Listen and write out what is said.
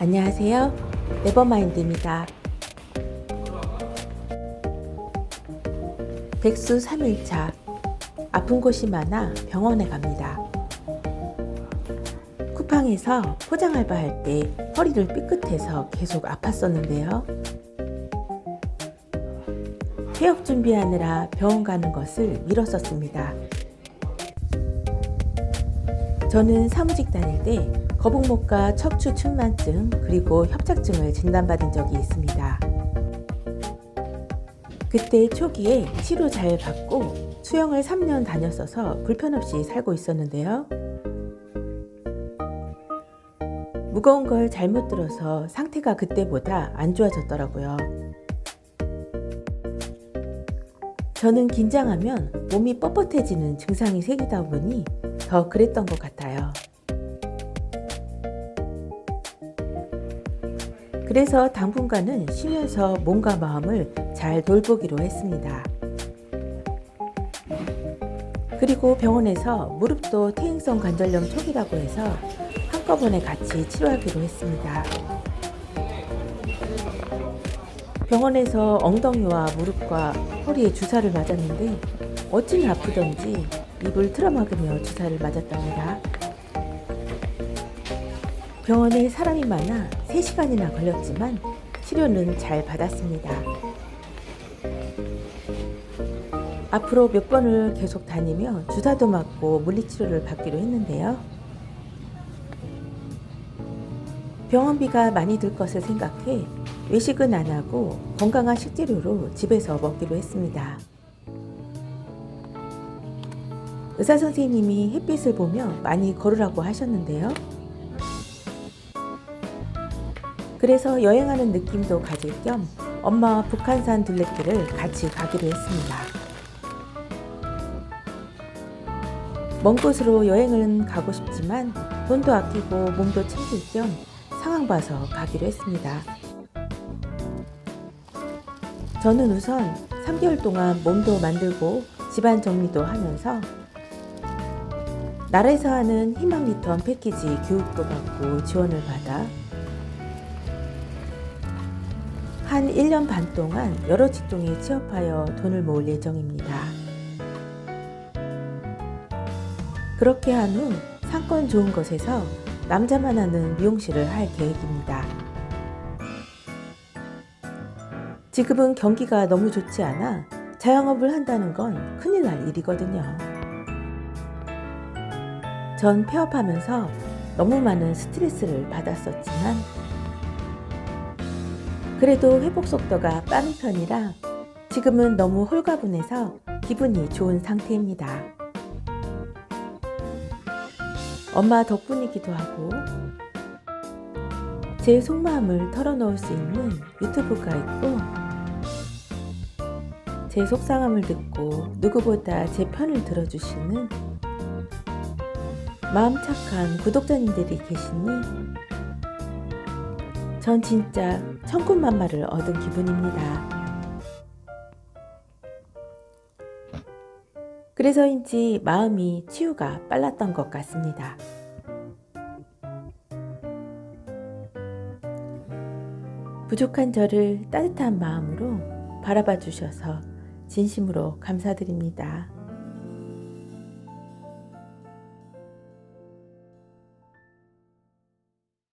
안녕하세요. 네버마인드입니다. 백수 3일차. 아픈 곳이 많아 병원에 갑니다. 쿠팡에서 포장 알바할 때 허리를 삐끗해서 계속 아팠었는데요. 퇴역 준비하느라 병원 가는 것을 미뤘었습니다. 저는 사무직 다닐 때 거북목과 척추 측만증 그리고 협착증을 진단받은 적이 있습니다. 그때 초기에 치료 잘 받고 수영을 3년 다녔어서 불편 없이 살고 있었는데요. 무거운 걸 잘못 들어서 상태가 그때보다 안 좋아졌더라고요. 저는 긴장하면 몸이 뻣뻣해지는 증상이 생기다 보니 더 그랬던 것 같아요. 그래서 당분간은 쉬면서 몸과 마음을 잘 돌보기로 했습니다. 그리고 병원에서 무릎도 퇴행성 관절염 초기라고 해서 한꺼번에 같이 치료하기로 했습니다. 병원에서 엉덩이와 무릎과 허리에 주사를 맞았는데 어찌나 아프던지 입을 틀어막으며 주사를 맞았답니다. 병원에 사람이 많아 3시간이나 걸렸지만 치료는 잘 받았습니다. 앞으로 몇 번을 계속 다니며 주사도 맞고 물리치료를 받기로 했는데요. 병원비가 많이 들 것을 생각해 외식은 안 하고 건강한 식재료로 집에서 먹기로 했습니다. 의사 선생님이 햇빛을 보며 많이 걸으라고 하셨는데요. 그래서 여행하는 느낌도 가질 겸 엄마와 북한산 둘레길을 같이 가기로 했습니다. 먼 곳으로 여행은 가고 싶지만 돈도 아끼고 몸도 챙길 겸 상황 봐서 가기로 했습니다. 저는 우선 3개월 동안 몸도 만들고 집안 정리도 하면서 나라에서 하는 희망 리턴 패키지 교육도 받고 지원을 받아 한 1년 반 동안 여러 직종에 취업하여 돈을 모을 예정입니다. 그렇게 한 후 상권 좋은 곳에서 남자만 하는 미용실을 할 계획입니다. 지금은 경기가 너무 좋지 않아 자영업을 한다는 건 큰일 날 일이거든요. 전 폐업하면서 너무 많은 스트레스를 받았었지만 그래도 회복 속도가 빠른 편이라 지금은 너무 홀가분해서 기분이 좋은 상태입니다. 엄마 덕분이기도 하고 제 속마음을 털어놓을 수 있는 유튜브가 있고 제 속상함을 듣고 누구보다 제 편을 들어주시는 마음 착한 구독자님들이 계시니 전 진짜 천군만마를 얻은 기분입니다. 그래서인지 마음이 치유가 빨랐던 것 같습니다. 부족한 저를 따뜻한 마음으로 바라봐 주셔서 진심으로 감사드립니다.